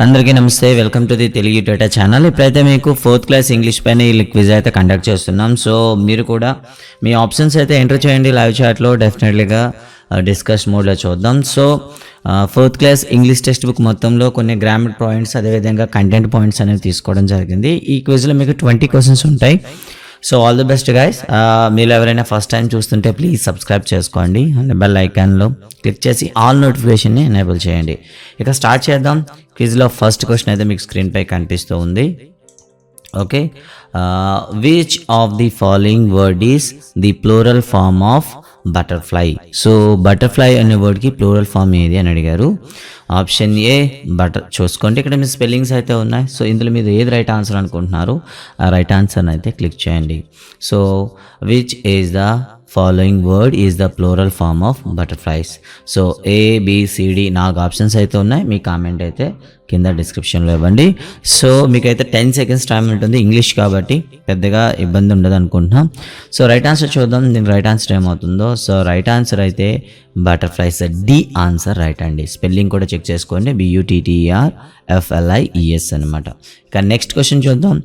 అందరికీ నమస్తే welcome to the Telugu data channel. ఇప్పుడైతే మీకు ఫోర్త్ క్లాస్ ఇంగ్లీష్ పైన ఈ క్విజ్ అయితే కండక్ట్ చేస్తున్నాం. సో మీరు కూడా మీ ఆప్షన్స్ అయితే ఎంటర్ చేయండి లైవ్ చాట్లో. డెఫినెట్లీగా డిస్కస్ మోడ్లో చూద్దాం. So fourth class English text book మొత్తంలో కొన్ని గ్రామర్ పాయింట్స్ అదేవిధంగా కంటెంట్ పాయింట్స్ అనేవి తీసుకోవడం జరిగింది. ఈ క్విజ్లో మీకు ట్వంటీ క్వశ్చన్స్ ఉంటాయి. So all the best guys మీరు ఎవరైనా ఫస్ట్ టైం చూస్తుంటే ప్లీజ్ సబ్స్క్రైబ్ చేసుకోండి. అండ్ బెల్ ఐకాన్లో క్లిక్ చేసి ఆల్ నోటిఫికేషన్ని ఎనేబుల్ చేయండి. ఇక స్టార్ట్ చేద్దాం. క్విజ్లో ఫస్ట్ క్వశ్చన్ అయితే మీకు స్క్రీన్పై కనిపిస్తూ ఉంది. Okay? Which of the following word is the plural form of butterfly so butterfly అనే వర్డ్కి ప్లూరల్ ఫామ్ ఏది అని అడిగారు. ఆప్షన్ ఏ బటర్ చూసుకోండి ఇక్కడ మీ స్పెల్లింగ్స్ అయితే ఉన్నాయి. సో ఇందులో మీరు ఏది రైట్ ఆన్సర్ అనుకుంటున్నారు ఆ రైట్ ఆన్సర్ని అయితే క్లిక్ చేయండి. So which is the following word is the plural form of butterflies so ఏ నాకు నాలుగు ఆప్షన్స్ అయితే ఉన్నాయి. మీ కామెంట్ అయితే కింద డిస్క్రిప్షన్లో ఇవ్వండి. సో మీకైతే టెన్ సెకండ్స్ టైం ఉంటుంది ఇంగ్లీష్ కాబట్టి పెద్దగా ఇబ్బంది ఉండదు అనుకుంటున్నాం. సో రైట్ ఆన్సర్ చూద్దాం. దీనికి రైట్ ఆన్సర్ ఏమవుతుందో? సో రైట్ ఆన్సర్ అయితే బటర్ఫ్లైస్ డి ఆన్సర్ రైట్ అండి స్పెల్లింగ్ కూడా చెక్ చేసుకోండి. B U T T R F L I E S అనమాట. ఇక నెక్స్ట్ క్వశ్చన్ చూద్దాం.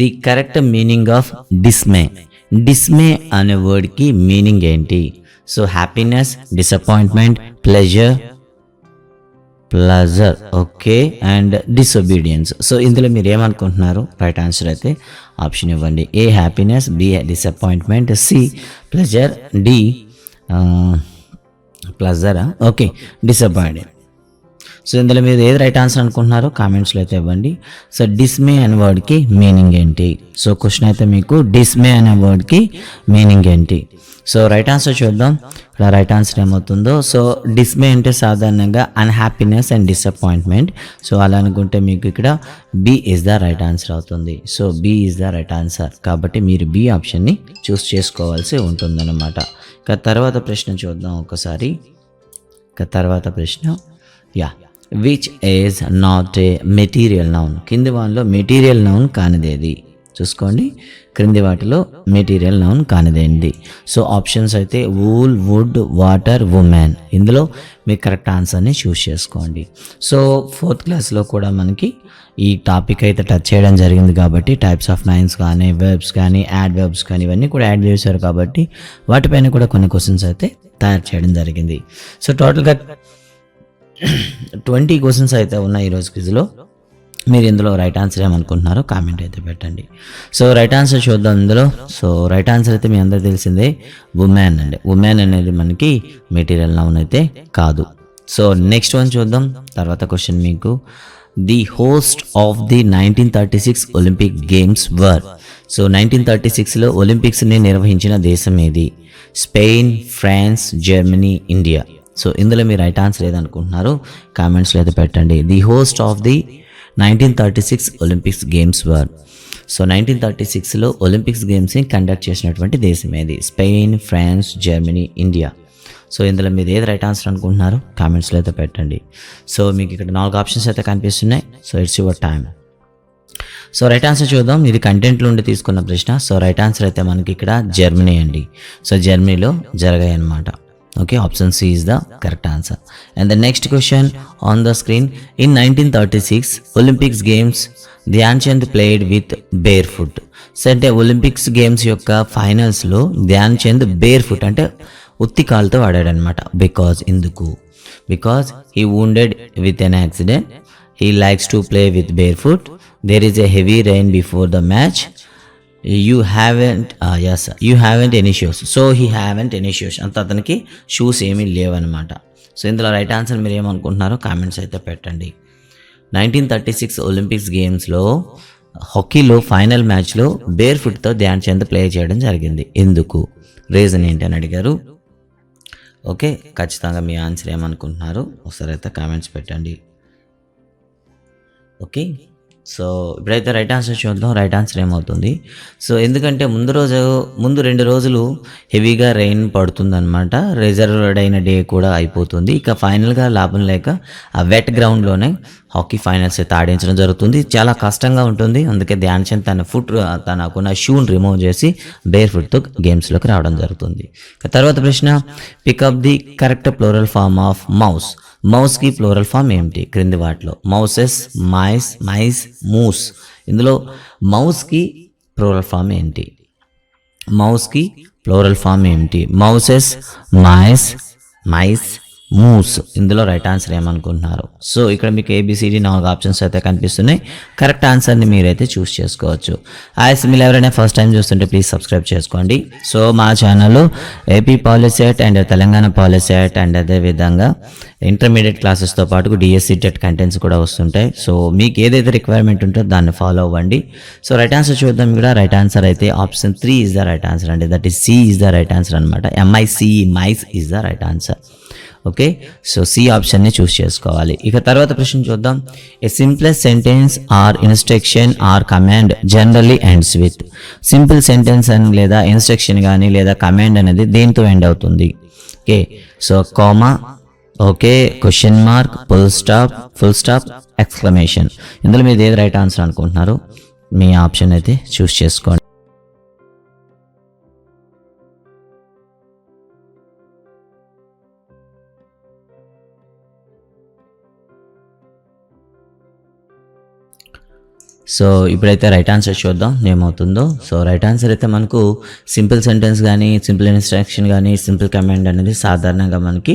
The correct meaning of dismay dismay అనే వర్డ్కి మీనింగ్ ఏంటి? So happiness disappointment pleasure pleasure okay and disobedience. So ఇందులో మీరు ఏమనుకుంటున్నారు? రైట్ ఆన్సర్ అయితే ఆప్షన్ ఇవ్వండి. A happiness B disappointment C pleasure D ప్లజరా? Okay disappointed. So ఇందులో మీరు ఏది రైట్ ఆన్సర్ అనుకుంటున్నారో కామెంట్స్లో అయితే ఇవ్వండి. సో డిస్మే అనే వర్డ్కి మీనింగ్ ఏంటి? సో క్వశ్చన్ అయితే మీకు డిస్మే అనే వర్డ్కి మీనింగ్ ఏంటి? సో రైట్ ఆన్సర్ చూద్దాం. ఇక్కడ రైట్ ఆన్సర్ ఏమవుతుందో? సో డిస్మే అంటే సాధారణంగా అన్హ్యాపీనెస్ అండ్ డిసప్పాయింట్మెంట్ సో అలా అనుకుంటే మీకు ఇక్కడ B is the right answer అవుతుంది. So B is the right answer కాబట్టి మీరు బి ఆప్షన్ని చూస్ చేసుకోవాల్సి ఉంటుందన్నమాట. ఇక తర్వాత ప్రశ్న చూద్దాం ఒకసారి. ఇక తర్వాత ప్రశ్న. Yeah which is not a material noun కింది వాటిలో మెటీరియల్ నౌన్ కానిదేది. చూసుకోండి. క్రింది వాటిలో మెటీరియల్ నౌన్ కానిదేంది. సో ఆప్షన్స్ అయితే వూల్ వుడ్ వాటర్ ఉమెన్ ఇందులో మీకు కరెక్ట్ ఆన్సర్ని చూస్ చేసుకోండి. సో ఫోర్త్ క్లాస్లో కూడా మనకి ఈ టాపిక్ అయితే టచ్ చేయడం జరిగింది కాబట్టి టైప్స్ ఆఫ్ నైన్స్ కానీ వెబ్స్ కానీ యాడ్ వెబ్స్ కానీ ఇవన్నీ కూడా యాడ్ చేశారు కాబట్టి వాటిపైన కూడా కొన్ని క్వశ్చన్స్ అయితే తయారు చేయడం జరిగింది. సో టోటల్గా ట్వంటీ క్వశ్చన్స్ అయితే ఉన్నాయి ఈరోజు క్విజ్లో. మీరు ఇందులో రైట్ ఆన్సర్ ఏమనుకుంటున్నారో కామెంట్ అయితే పెట్టండి. సో రైట్ ఆన్సర్ చూద్దాం ఇందులో. సో రైట్ ఆన్సర్ అయితే మీ అందరూ తెలిసిందే ఉమెన్ అండి. ఉమెన్ అనేది మనకి మెటీరియల్ నౌన్ అయితే కాదు. సో నెక్స్ట్ వన్ చూద్దాం. తర్వాత క్వశ్చన్ మీకు. The host of the nineteen thirty six Olympic games was so nineteen thirty సిక్స్లో ఒలింపిక్స్ని నిర్వహించిన దేశం ఏది? Spain France Germany India so ఇందులో మీరు రైట్ ఆన్సర్ ఏదనుకుంటున్నారో కామెంట్స్లో అయితే పెట్టండి. The host of the nineteen thirty six Olympics games was. So nineteen thirty సిక్స్లో ఒలింపిక్స్ గేమ్స్ని కండక్ట్ చేసినటువంటి దేశం ఏది? Spain France Germany India. So ఇందులో మీరు ఏది రైట్ ఆన్సర్ అనుకుంటున్నారో కామెంట్స్లో అయితే పెట్టండి. సో మీకు ఇక్కడ నాలుగు ఆప్షన్స్ అయితే కనిపిస్తున్నాయి. So it's your time so right answer చూద్దాం. ఇది కంటెంట్లో ఉండి తీసుకున్న ప్రశ్న. సో రైట్ ఆన్సర్ అయితే మనకి ఇక్కడ జర్మనీ అండి. సో జర్మనీలో జరగాయి అన్నమాట okay option C is the correct answer and the next question on the screen in nineteen thirty six Olympics games Dhyan Chand played with bare foot so అంటే Olympics games యొక్క ఫైనల్స్లో Dhyan Chand bear foot అంటే ఉత్తి కాలుతో ఆడాడనమాట because ఎందుకు because he wounded with an accident he likes to play with bare foot there is a heavy rain before the match you haven't as you haven't any shoes so he haven't any shoes అంత అతనికి shoes ఏమీ లేవన్నమాట. So ఇందులో right answer మీరు ఏమనుకుంటున్నారో comments అయితే పెట్టండి. Nineteen thirty six Olympics గేమ్స్లో హాకీలో ఫైనల్ మ్యాచ్లో బేర్ ఫుట్తో ధ్యాన్ చంద్ ప్లే చేయడం జరిగింది. ఎందుకు? రీజన్ ఏంటి అని అడిగారు. ఓకే ఖచ్చితంగా మీ ఆన్సర్ ఏమనుకుంటున్నారు ఒకసారి అయితే కామెంట్స్ పెట్టండి. ఓకే సో ఇప్పుడైతే రైట్ ఆన్సర్ చూద్దాం. రైట్ ఆన్సర్ ఏమవుతుంది? సో ఎందుకంటే ముందు రోజు ముందు రెండు రోజులు హెవీగా రెయిన్ పడుతుందన్నమాట. రిజర్వ్డ్ అయిన డే కూడా అయిపోతుంది. ఇక ఫైనల్గా లాభం లేక ఆ వెట్ గ్రౌండ్లోనే హాకీ ఫైనల్స్ అయితే ఆడించడం జరుగుతుంది. చాలా కష్టంగా ఉంటుంది. అందుకే ధ్యాన్ చంద్ తన ఫుట్ తనకున్న షూని రిమూవ్ చేసి బేర్ ఫుట్తో గేమ్స్లోకి రావడం జరుగుతుంది. తర్వాత ప్రశ్న pick up the correct plural form of mouse మౌస్కి floral form ఏమిటి? క్రింది వాటిలో మౌసెస్ మైస్ మైస్ మూస్. ఇందులో మౌస్కి ఫ్లోరల్ ఫామ్ ఏంటి? మౌస్కి ఫ్లోరల్ ఫామ్ ఏమిటి? మౌసెస్ మైస్ మైస్ మూస్ ఇందులో రైట్ ఆన్సర్ ఏమనుకుంటున్నారు? సో ఇక్కడ మీకు ఏబిసిడి నాలుగు ఆప్షన్స్ అయితే కనిపిస్తున్నాయి. కరెక్ట్ ఆన్సర్ని మీరైతే చూస్ చేసుకోవచ్చు. ఐస్ మీరు ఎవరైనా ఫస్ట్ టైం చూస్తుంటే ప్లీజ్ సబ్స్క్రైబ్ చేసుకోండి. సో మా ఛానల్లో AP POLYCET and Telangana POLYCET and అదేవిధంగా ఇంటర్మీడియట్ క్లాసెస్తో పాటు డిఎస్సి టెట్ కంటెంట్స్ కూడా వస్తుంటాయి. సో మీకు ఏదైతే రిక్వైర్మెంట్ ఉంటుందో దాన్ని ఫాలో అవ్వండి. సో రైట్ ఆన్సర్ చూద్దాం కూడా రైట్ ఆన్సర్ అయితే option three is the right answer అండి. That is C is the right answer అనమాట M I C mice is the right answer okay? So C ఆప్షన్ని choose చేసుకోవాలి. ఇక తర్వాత ప్రశ్న చూద్దాం. A simplest sentence or instruction or command generally ends with simple sentence అని లేదా instruction కానీ లేదా కమాండ్ అనేది దేంతో ఎండ్ అవుతుంది? Okay? So comma okay? Question mark full stop full stop exclamation ఇందులో మీరు ఏది రైట్ ఆన్సర్ అనుకుంటున్నారు మీ ఆప్షన్ అయితే చూస్ చేసుకోండి. సో ఇప్పుడైతే రైట్ ఆన్సర్ చూద్దాం ఏమవుతుందో. సో రైట్ ఆన్సర్ అయితే మనకు సింపుల్ సెంటెన్స్ కానీ సింపుల్ ఇన్స్ట్రక్షన్ కానీ సింపుల్ కమాండ్ అనేది సాధారణంగా మనకి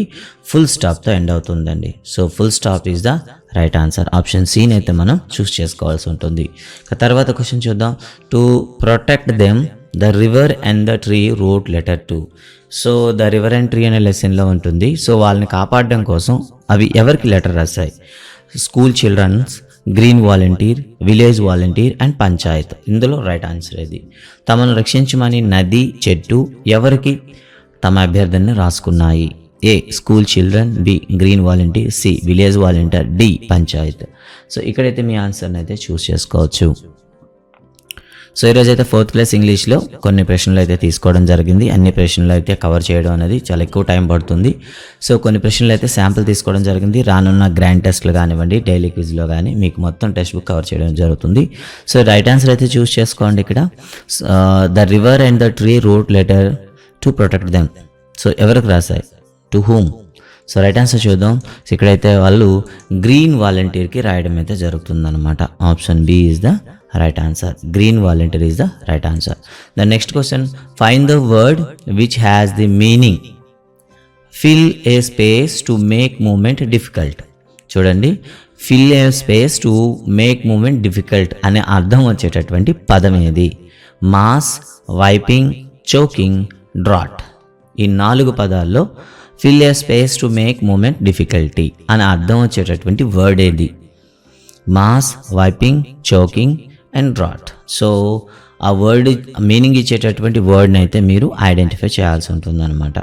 ఫుల్ స్టాప్తో ఎండ్ అవుతుందండి. So full stop is the right answer option సీని అయితే మనం చూస్ చేసుకోవాల్సి ఉంటుంది. తర్వాత క్వశ్చన్ చూద్దాం. To protect them the river and the tree wrote letter to so the river and tree అనే లెసన్లో ఉంటుంది. సో వాళ్ళని కాపాడడం కోసం అవి ఎవరికి letter రాస్తాయి school childrens green volunteer village volunteer and panchayat. ఇందులో రైట్ ఆన్సర్ ఇది. తమను రక్షించమని నది చెట్టు ఎవరికి? తమ అభ్యర్థనని రాసుకున్నాయి. A school children B green volunteer C village volunteer D panchayat. So ఇక్కడైతే మీ ఆన్సర్ని అయితే చూస్ చేసుకోవచ్చు. సో ఈరోజు అయితే ఫోర్త్ క్లాస్ ఇంగ్లీష్లో కొన్ని ప్రశ్నలు అయితే తీసుకోవడం జరిగింది. అన్ని ప్రశ్నలు అయితే కవర్ చేయడం అనేది చాలా ఎక్కువ టైం పడుతుంది. సో కొన్ని ప్రశ్నలు అయితే శాంపుల్ తీసుకోవడం జరిగింది. రానున్న గ్రాండ్ టెస్ట్లు కానివ్వండి డైలీ క్విజ్లో కానీ మీకు మొత్తం టెక్స్ట్ బుక్ కవర్ చేయడం జరుగుతుంది. సో రైట్ ఆన్సర్ అయితే చూస్ చేసుకోండి ఇక్కడ. The river and the tree wrote letter to protect them so ఎవరికి రాశాయి? To whom so right answer చూద్దాం. సో ఇక్కడైతే వాళ్ళు గ్రీన్ వాలంటీర్కి రాయడం అయితే జరుగుతుందన్నమాట. Option B is the right answer green volunteer is the right answer the next question find the word which has the meaning fill a space to make movement difficult చూడండి. Fill a space to make movement difficult అనే అర్థం వచ్చేటటువంటి పదం ఏది? Mass wiping choking drought ఈ నాలుగు పదాల్లో fill a space to make movement difficulty అని అర్థం వచ్చేటటువంటి వర్డ్ ఏది? Moss wiping choking and drought so ఆ వర్డ్ మీనింగ్ ఇచ్చేటటువంటి వర్డ్ని అయితే మీరు ఐడెంటిఫై చేయాల్సి ఉంటుందన్నమాట.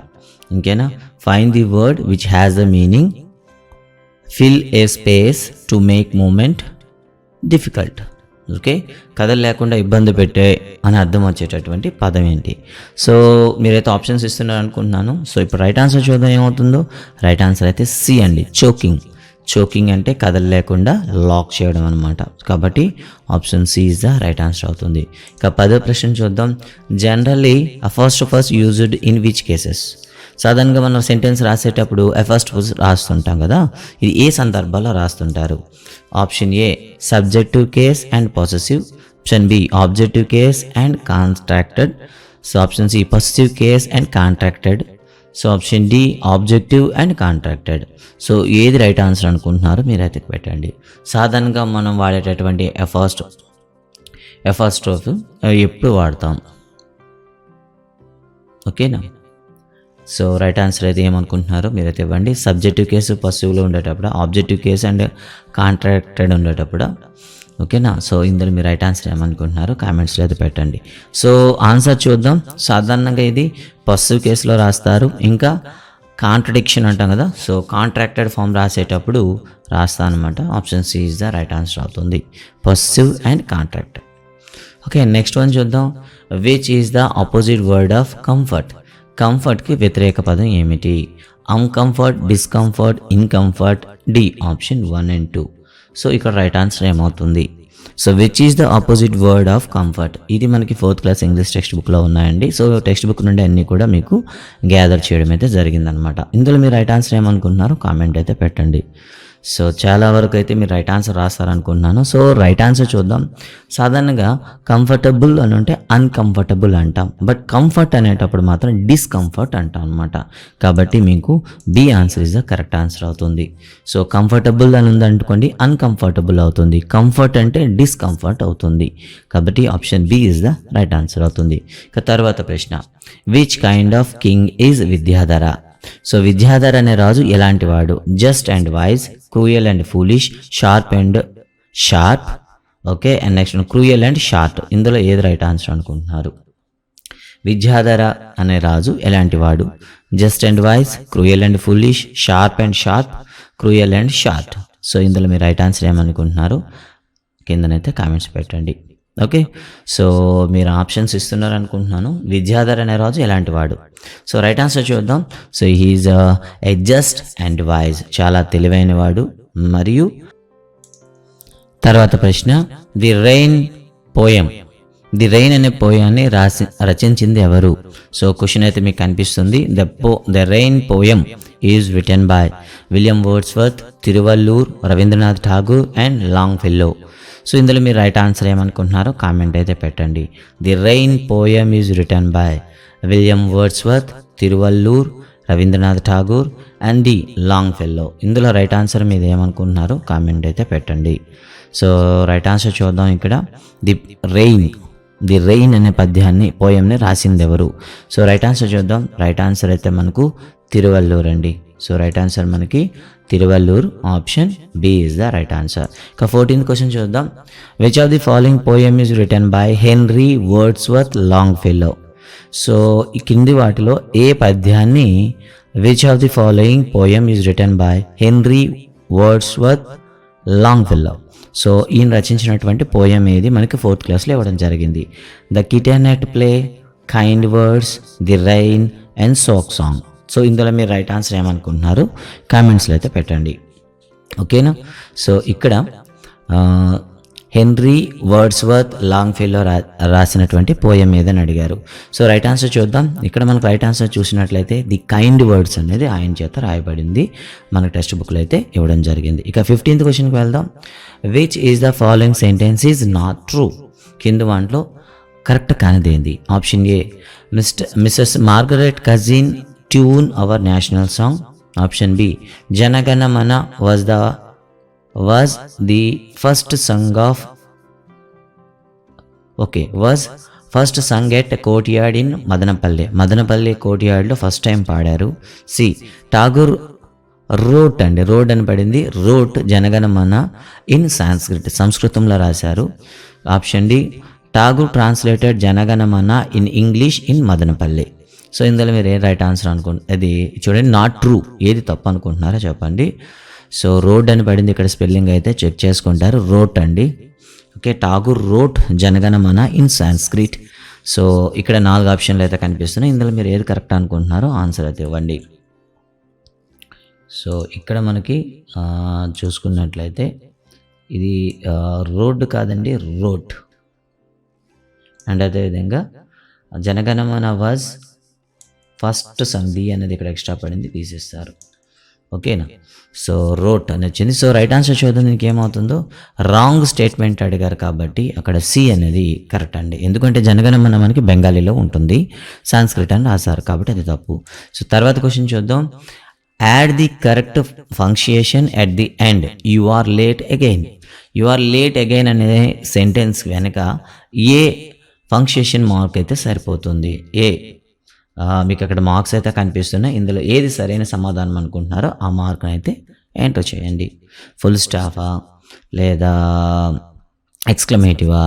ఇంకేనా? Find the word which has the meaning fill a space to make movement difficult okay కథలు లేకుండా ఇబ్బంది పెట్టే అని అర్థం వచ్చేటటువంటి పదం ఏంటి? సో మీరైతే ఆప్షన్స్ ఇస్తున్నారు అనుకుంటున్నాను సో ఇప్పుడు రైట్ ఆన్సర్ చూద్దాం ఏమవుతుందో. రైట్ ఆన్సర్ అయితే సి అండి. చోకింగ్ చోకింగ్ అంటే కథలు లేకుండా లాక్ చేయడం అనమాట కాబట్టి option C is the right answer అవుతుంది. ఇక పదో ప్రశ్న చూద్దాం. Generally first of first used in which cases సాధారణంగా మనం సెంటెన్స్ రాసేటప్పుడు ఫస్ట్ రాస్తుంటాం కదా? ఇది ఏ సందర్భాల్లో రాస్తుంటారు? Option A subjective case and possessive option B objective case and contracted so option C positive case and contracted so option D objective and contracted. So ఏది right answer అనుకుంటున్నారో మీరు అయితే పెట్టండి. సాధారణంగా మనం వాడేటటువంటి ఎఫాస్ట్ ఎఫాస్ట్రోఫ్ ఎప్పుడు వాడతాం? ఓకేనా? సో రైట్ ఆన్సర్ అయితే ఏమనుకుంటున్నారో మీరైతే ఇవ్వండి. సబ్జెక్టివ్ కేసు పసివ్లో ఉండేటప్పుడు ఆబ్జెక్టివ్ కేసు అండ్ కాంట్రాక్టెడ్ ఉండేటప్పుడు. ఓకేనా? సో ఇందులో మీరు రైట్ ఆన్సర్ ఏమనుకుంటున్నారో కామెంట్స్లో అయితే పెట్టండి. సో ఆన్సర్ చూద్దాం. సాధారణంగా ఇది పసివ్ కేసులో రాస్తారు. ఇంకా కాంట్రడిక్షన్ అంటాం కదా. సో కాంట్రాక్టెడ్ ఫామ్ రాసేటప్పుడు రాస్తా అనమాట option C is the right answer అవుతుంది. Possessive and contracted okay next one చూద్దాం. Which is the opposite word of comfort కంఫర్ట్కి వ్యతిరేక పదం ఏమిటి? Uncomfort discomfort incomfort D option one and two so ఇక్కడ right answer ఏమవుతుంది? So which is the opposite word of comfort ఇది మనకి fourth class English text బుక్లో ఉన్నాయండి. సో టెక్స్ట్ బుక్ నుండి అన్నీ కూడా మీకు గ్యాదర్ చేయడం అయితే జరిగిందనమాట ఇందులో మీరు రైట్ ఆన్సర్ ఏమనుకుంటున్నారో కామెంట్ అయితే పెట్టండి. సో చాలా వరకు అయితే మీరు రైట్ ఆన్సర్ రాస్తారనుకుంటున్నాను. సో రైట్ ఆన్సర్ చూద్దాం. సాధారణంగా కంఫర్టబుల్ అని అంటే అన్కంఫర్టబుల్ అంటాం. బట్ కంఫర్ట్ అనేటప్పుడు మాత్రం డిస్కంఫర్ట్ అంటాం అనమాట కాబట్టి మీకు B answer is the correct answer అవుతుంది. సో కంఫర్టబుల్ అని ఉందనుకోండి అన్కంఫర్టబుల్ అవుతుంది. కంఫర్ట్ అంటే డిస్కంఫర్ట్ అవుతుంది. కాబట్టి option B is the right answer అవుతుంది. ఇక తర్వాత ప్రశ్న which kind of king is Vidyadhara so Vidyadhar అనే రాజు ఎలాంటి వాడు just and wise cruel and foolish sharp and sharp. Okay and next cruel and short ఇందులో ఏది రైట్ ఆన్సర్ అనుకుంటున్నారు? విద్యాధర అనే రాజు ఎలాంటి వాడు just and wise cruel and foolish sharp and sharp cruel and short so ఇందులో మీరు రైట్ ఆన్సర్ ఏమనుకుంటున్నారు? కిందనైతే కామెంట్స్ పెట్టండి. ఓకే? సో మీరు ఆప్షన్స్ ఇస్తున్నారు అనుకుంటున్నాను విద్యాధర్ అనే రాజు ఎలాంటి వాడు? సో రైట్ ఆన్సర్ చూద్దాం. So he is adjust and wise. చాలా తెలివైన వాడు. మరియు తర్వాత ప్రశ్న. The rain poem. The rain అనే పోయాన్ని రాసి రచించింది ఎవరు? సో క్వశ్చన్ అయితే మీకు కనిపిస్తుంది. ద పో the rain poem. Is written by William Wordsworth Tiruvallur Rabindranath Tagore and Longfellow so ఇందులో మీరు రైట్ ఆన్సర్ ఏమనుకుంటున్నారో కామెంట్ అయితే పెట్టండి. The rain poem is written by William Wordsworth Tiruvallur Rabindranath Tagore and the Longfellow ఇందులో right answer మీద ఏమనుకుంటున్నారో comment అయితే పెట్టండి. సో రైట్ ఆన్సర్ చూద్దాం ఇక్కడ. ది రెయిన్ ది రెయిన్ అనే పద్యాన్ని పోయంని రాసింది ఎవరు సో రైట్ ఆన్సర్ చూద్దాం. రైట్ ఆన్సర్ అయితే మనకు తిరువల్లూరు అండి. సో రైట్ ఆన్సర్ మనకి Tiruvallur option B is the right answer ఇక ఫోర్టీన్త్ క్వశ్చన్ చూద్దాం. Which of the following poem is written by Henry Wordsworth Longfellow so ఈ కింది వాటిలో ఏ పద్యాన్ని which of the following poem is written by Henry Wordsworth Longfellow so ఈయన రచించినటువంటి poem ఏది? మనకి ఫోర్త్ క్లాస్లో ఇవ్వడం జరిగింది. The kitten at play kind words the rain and soak song so ఇందులో మీరు రైట్ ఆన్సర్ ఏమనుకుంటున్నారు? కామెంట్స్లో అయితే పెట్టండి. ఓకేనా? సో ఇక్కడ హెన్రీ వర్డ్స్వర్త్ లాంగ్ ఫీల్లో రా రాసినటువంటి పోయం ఏదని అడిగారు. సో రైట్ ఆన్సర్ చూద్దాం. ఇక్కడ మనకు రైట్ ఆన్సర్ చూసినట్లయితే ది కైండ్ వర్డ్స్ అనేది ఆయన చేత రాయబడింది. మన టెక్స్ట్ బుక్లో అయితే ఇవ్వడం జరిగింది. ఇక ఫిఫ్టీన్త్ క్వశ్చన్కి వెళ్దాం. Which is the following sentence is not true కింద వాంట్లో correct కానిదేంది. Option A mister missus Margaret Cousin tune our national song option B Jana Gana Mana was the was the first sung of okay was first sung at కోటియాడ్ in Madanapalle Madanapalli కోటియాడ్లో first time పాడారు. C Tagore wrote అండి. Road అని పడింది. Wrote Jana Gana Mana in Sanskrit సంస్కృతంలో రాశారు. Option D Tagore translated Jana Gana Mana in English in Madanapalli so ఇందులో మీరు ఏ right answer అనుకుంటు అది చూడండి నాట్ ట్రూ ఏది తప్పు అనుకుంటున్నారో చెప్పండి. సో రోడ్ అని పడింది ఇక్కడ స్పెల్లింగ్ అయితే చెక్ చేసుకుంటారు. రోట్ అండి. Okay Tagore wrote Jana Gana Mana in Sanskrit so ఇక్కడ నాలుగు ఆప్షన్లు అయితే కనిపిస్తున్నాయి. ఇందులో మీరు ఏది కరెక్ట్ అనుకుంటున్నారో ఆన్సర్ అయితే ఇవ్వండి. సో ఇక్కడ మనకి చూసుకున్నట్లయితే ఇది రోడ్డు కాదండి రోడ్ అండ్ అదేవిధంగా జనగణమన వాజ్ ఫస్ట్ సంధి అనేది ఇక్కడ ఎక్స్ట్రా పడింది తీసేస్తారు. ఓకేనా? సో రోట్ అని వచ్చింది. సో రైట్ ఆన్సర్ చూద్దాం దీనికి ఏమవుతుందో. రాంగ్ స్టేట్మెంట్ అడిగారు కాబట్టి అక్కడ సి అనేది కరెక్ట్ అండి. ఎందుకంటే జనగణమన మనకి బెంగాలీలో ఉంటుంది. సాంస్క్రిట్ అని రాశారు కాబట్టి అది తప్పు. సో తర్వాత క్వశ్చన్ చూద్దాం. Add the correct punctuation at the end you are late again you are late again అనే సెంటెన్స్ వెనక ఏ ఫంక్షియేషన్ మార్క్ అయితే సరిపోతుంది? ఏ మీకు అక్కడ మార్క్స్ అయితే కనిపిస్తున్నాయి. ఇందులో ఏది సరైన సమాధానం అనుకుంటున్నారో ఆ మార్క్ని అయితే ఎంటర్ చేయండి. ఫుల్ స్టాఫా? లేదా ఎక్స్క్లమేటివా?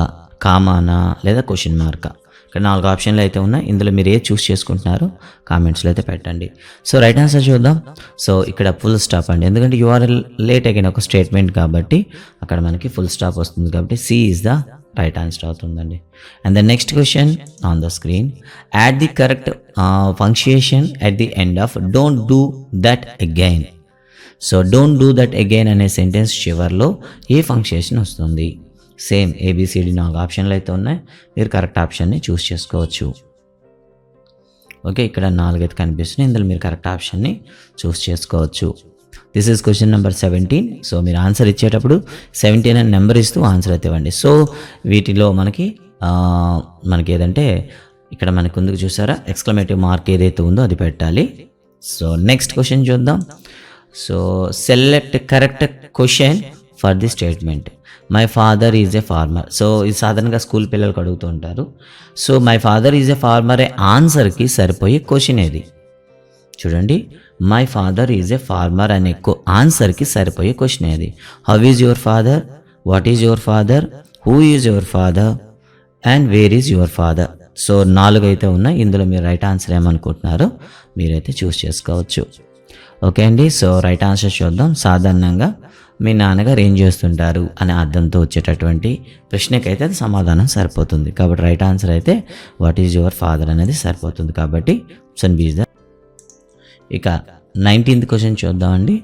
కామానా? లేదా క్వశ్చన్ మార్కా? ఇక్కడ నాలుగు ఆప్షన్లు అయితే ఉన్నాయి. ఇందులో మీరు ఏ చూస్ చేసుకుంటున్నారో కామెంట్స్లో అయితే పెట్టండి. సో రైట్ ఆన్సర్ చూద్దాం. సో ఇక్కడ ఫుల్ స్టాప్ అండి. ఎందుకంటే యూఆర్ఎల్ లేట్ అగిన ఒక స్టేట్మెంట్ కాబట్టి అక్కడ మనకి ఫుల్ స్టాప్ వస్తుంది కాబట్టి C is the right answer అవుతుందండి and the next question on the screen at the correct punctuation at the end of don't do that again so don't do that again అనే sentence చివరిలో ఏ ఫంక్షియేషన్ వస్తుంది? Same A B C D నాలుగు ఆప్షన్లు అయితే ఉన్నాయి. మీరు కరెక్ట్ ఆప్షన్ని చూస్ చేసుకోవచ్చు. ఓకే ఇక్కడ నాలుగైతే కనిపిస్తున్నాయి. ఇందులో మీరు కరెక్ట్ ఆప్షన్ని చూస్ చేసుకోవచ్చు. This is question number seventeen so మీరు ఆన్సర్ ఇచ్చేటప్పుడు సెవెంటీన్ అని నెంబర్ ఇస్తూ ఆన్సర్ అయితే ఇవ్వండి. సో వీటిలో మనకి మనకి ఏదంటే ఇక్కడ మనకు ముందుకు చూసారా? ఎక్స్క్లమేటివ్ మార్క్ ఏదైతే ఉందో అది పెట్టాలి. సో నెక్స్ట్ క్వశ్చన్ చూద్దాం. So select correct question for the statement my father is a farmer so ఇది సాధారణంగా స్కూల్ పిల్లలకు అడుగుతూ ఉంటారు. So my father is a farmer ఏ ఆన్సర్కి సరిపోయే క్వశ్చన్ ఏది? చూడండి. My father is a farmer అనే ఆన్సర్కి సరిపోయే క్వశ్చన్ ఇది how is your father what is your father who is your father and where is your father so నాలుగు అయితే ఉన్నాయి. ఇందులో మీరు రైట్ ఆన్సర్ ఏమనుకుంటున్నారో మీరైతే చూస్ చేసుకోవచ్చు. ఓకే అండి? సో రైట్ ఆన్సర్ చూద్దాం. సాధారణంగా మీ నాన్నగారు ఏం చేస్తుంటారు అనే అర్థంతో వచ్చేటటువంటి ప్రశ్నకైతే అది సమాధానం సరిపోతుంది. కాబట్టి రైట్ ఆన్సర్ అయితే వాట్ ఈజ్ యువర్ ఫాదర్ అనేది సరిపోతుంది. కాబట్టి సన్ బీజ్ ద ఇక నైన్టీన్త్ క్వశ్చన్ చూద్దామండి.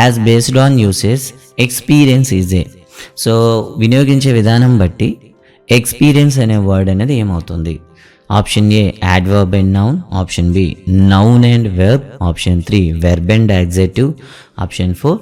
As based on uses experience is a so వినియోగించే విధానం బట్టి ఎక్స్పీరియన్స్ అనే వర్డ్ అనేది ఏమవుతుంది? Option A adverb and noun option B noun and verb option three verb and adjective option four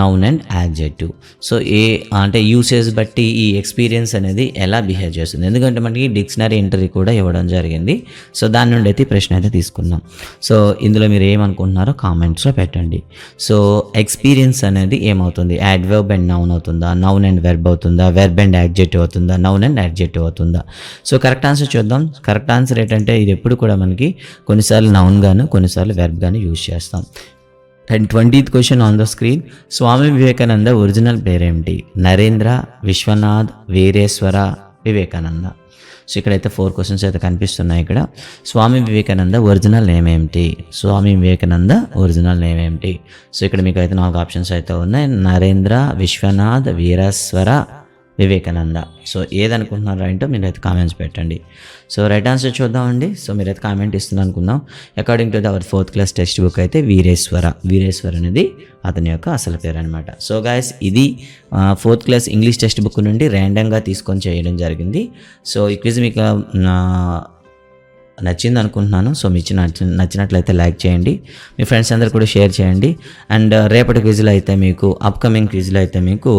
noun and adjective so ఏ అంటే usage బట్టి ఈ experience అనేది ఎలా బిహేవ్ చేస్తుంది? ఎందుకంటే మనకి డిక్షనరీ ఎంట్రీ కూడా ఇవ్వడం జరిగింది. సో దాని నుండి అయితే ప్రశ్న అయితే తీసుకున్నాం సో ఇందులో మీరు ఏమనుకుంటున్నారో కామెంట్స్లో పెట్టండి. సో ఎక్స్పీరియన్స్ అనేది ఏమవుతుంది? యాడ్వర్బ్ అండ్ నౌన్ అవుతుందా? నౌన్ అండ్ వెర్బ్ అవుతుందా? వెర్బ్ అండ్ యాడ్జెక్టివ్ అవుతుందా? నౌన్ అండ్ యాడ్జెక్టివ్ అవుతుందా? సో కరెక్ట్ ఆన్సర్ చూద్దాం. కరెక్ట్ ఆన్సర్ ఏంటంటే ఇది ఎప్పుడు కూడా మనకి కొన్నిసార్లు నౌన్ గాను కొన్నిసార్లు వెర్బ్ గాను యూజ్ చేస్తాం. And twentieth question on the screen Swami Vivekananda original పేరేమిటి నరేంద్ర విశ్వనాథ్ వీరేశ్వర వివేకానంద. సో ఇక్కడైతే ఫోర్ క్వశ్చన్స్ అయితే కనిపిస్తున్నాయి ఇక్కడ. స్వామి వివేకానంద ఒరిజినల్ నేమ్ ఏమిటి? స్వామి వివేకానంద ఒరిజినల్ నేమ్ ఏమిటి? సో ఇక్కడ మీకు అయితే నాలుగు ఆప్షన్స్ అయితే ఉన్నాయి. నరేంద్ర విశ్వనాథ్ వీరేశ్వర వివేకానంద. సో ఏదనుకుంటున్నారో ఏంటో మీరైతే కామెంట్స్ పెట్టండి. సో రైట్ ఆన్సర్ చూద్దామండి. సో మీరైతే కామెంట్ ఇస్తుంది అనుకుందాం according to our fourth class text book అయితే వీరేశ్వర. వీరేశ్వర అనేది అతని యొక్క అసలు పేరు అనమాట సో గాయస్ ఇది fourth class English text book నుండి ర్యాండమ్గా తీసుకొని చేయడం జరిగింది. సో ఈ క్విజ్ మీకు నచ్చింది అనుకుంటున్నాను సో మీకు నచ్చిన నచ్చినట్లయితే లైక్ చేయండి. మీ ఫ్రెండ్స్ అందరు కూడా షేర్ చేయండి. అండ్ రేపటి క్విజ్లో అయితే మీకు అప్కమింగ్ క్విజ్లో అయితే మీకు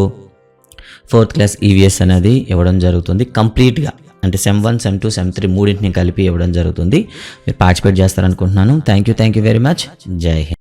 ఫోర్త్ క్లాస్ ఈవీఎస్ అనేది ఇవ్వడం జరుగుతుంది. కంప్లీట్గా అంటే sem one sem two sem three మూడింటిని కలిపి ఇవ్వడం జరుగుతుంది. మీరు participate చేస్తారనుకుంటున్నాను. Thank you thank you very much Jai Hind.